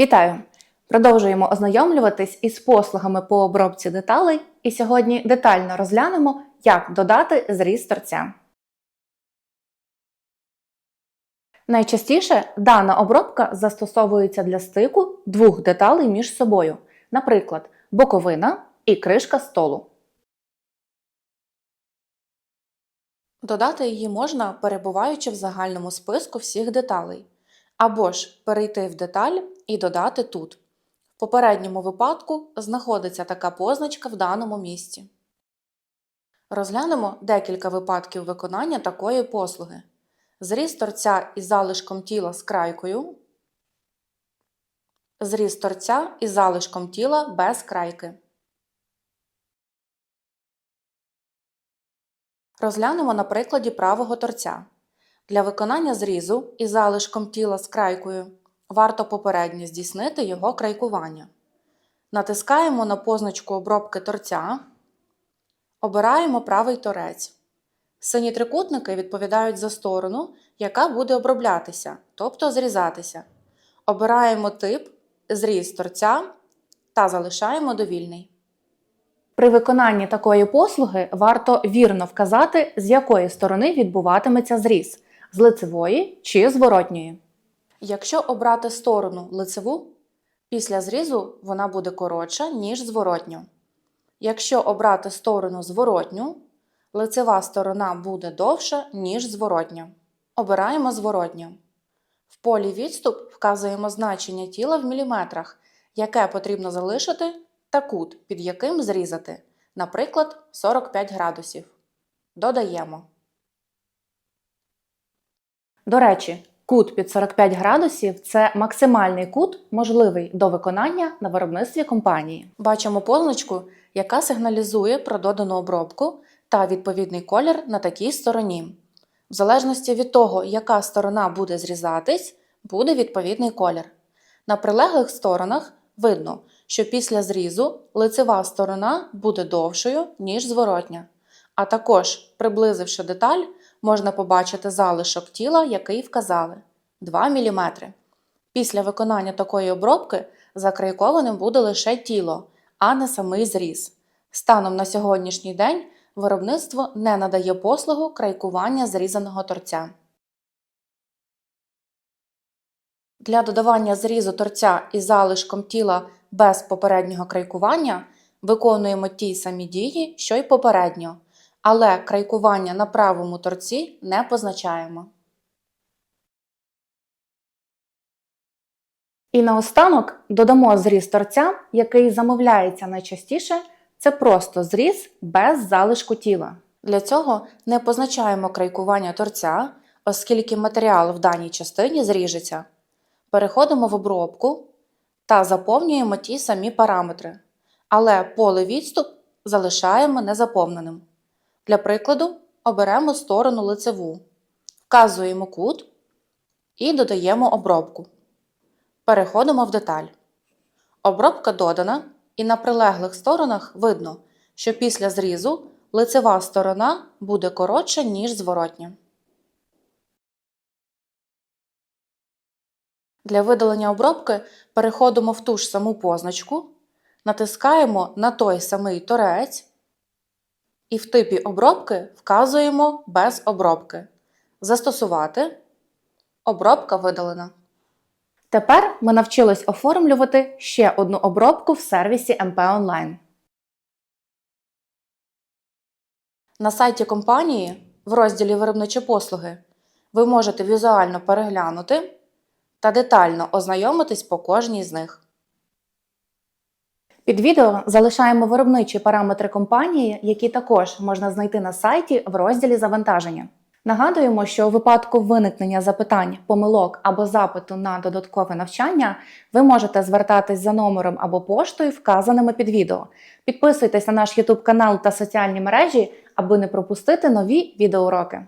Вітаю! Продовжуємо ознайомлюватись із послугами по обробці деталей, і сьогодні детально розглянемо, як додати зріз торця. Найчастіше дана обробка застосовується для стику двох деталей між собою, наприклад, боковина і кришка столу. Додати її можна, перебуваючи в загальному списку всіх деталей, або ж перейти в деталь і додати тут. В попередньому випадку знаходиться така позначка в даному місці. Розглянемо декілька випадків виконання такої послуги. Зріз торця із залишком тіла з крайкою, зріз торця із залишком тіла без крайки. Розглянемо на прикладі правого торця. Для виконання зрізу із залишком тіла з крайкою варто попередньо здійснити його крайкування. Натискаємо на позначку обробки торця, обираємо правий торець. Сині трикутники відповідають за сторону, яка буде оброблятися, тобто зрізатися. Обираємо тип зріз торця та залишаємо довільний. При виконанні такої послуги варто вірно вказати, з якої сторони відбуватиметься зріз з лицевої чи зворотньої. Якщо обрати сторону лицеву, після зрізу вона буде коротша, ніж зворотню. Якщо обрати сторону зворотню, лицева сторона буде довша, ніж зворотня. Обираємо зворотню. В полі відступ вказуємо значення тіла в міліметрах, яке потрібно залишити, та кут, під яким зрізати, наприклад, 45 градусів. Додаємо. До речі, кут під 45 градусів це максимальний кут, можливий до виконання на виробництві компанії. Бачимо позначку, яка сигналізує про додану обробку та відповідний колір на такій стороні. В залежності від того, яка сторона буде зрізатись, буде відповідний колір. На прилеглих сторонах видно, що після зрізу лицева сторона буде довшою, ніж зворотня. А також, приблизивши деталь, можна побачити залишок тіла, який вказали 2 мм. Після виконання такої обробки закрайкованим буде лише тіло, а не самий зріз. Станом на сьогоднішній день виробництво не надає послугу крайкування зрізаного торця. Для додавання зрізу торця із залишком тіла без попереднього крайкування виконуємо ті самі дії, що й попередньо, але крайкування на правому торці не позначаємо. І наостанок додамо зріз торця, який замовляється найчастіше, це просто зріз без залишку тіла. Для цього не позначаємо крайкування торця, оскільки матеріал в даній частині зріжеться. Переходимо в обробку та заповнюємо ті самі параметри, але поле відступ залишаємо незаповненим. Для прикладу, оберемо сторону лицеву, вказуємо кут і додаємо обробку. Переходимо в деталь. Обробка додана, і на прилеглих сторонах видно, що після зрізу лицева сторона буде коротша, ніж зворотня. Для видалення обробки переходимо в ту ж саму позначку, натискаємо на той самий торець і в типі обробки вказуємо без обробки. Застосувати. Обробка видалена. Тепер ми навчились оформлювати ще одну обробку в сервісі МП Онлайн. На сайті компанії в розділі Виробничі послуги ви можете візуально переглянути та детально ознайомитись по кожній з них. Під відео залишаємо виробничі параметри компанії, які також можна знайти на сайті в розділі Завантаження. Нагадуємо, що у випадку виникнення запитань, помилок або запиту на додаткове навчання ви можете звертатись за номером або поштою, вказаними під відео. Підписуйтесь на наш YouTube канал та соціальні мережі, аби не пропустити нові відеоуроки.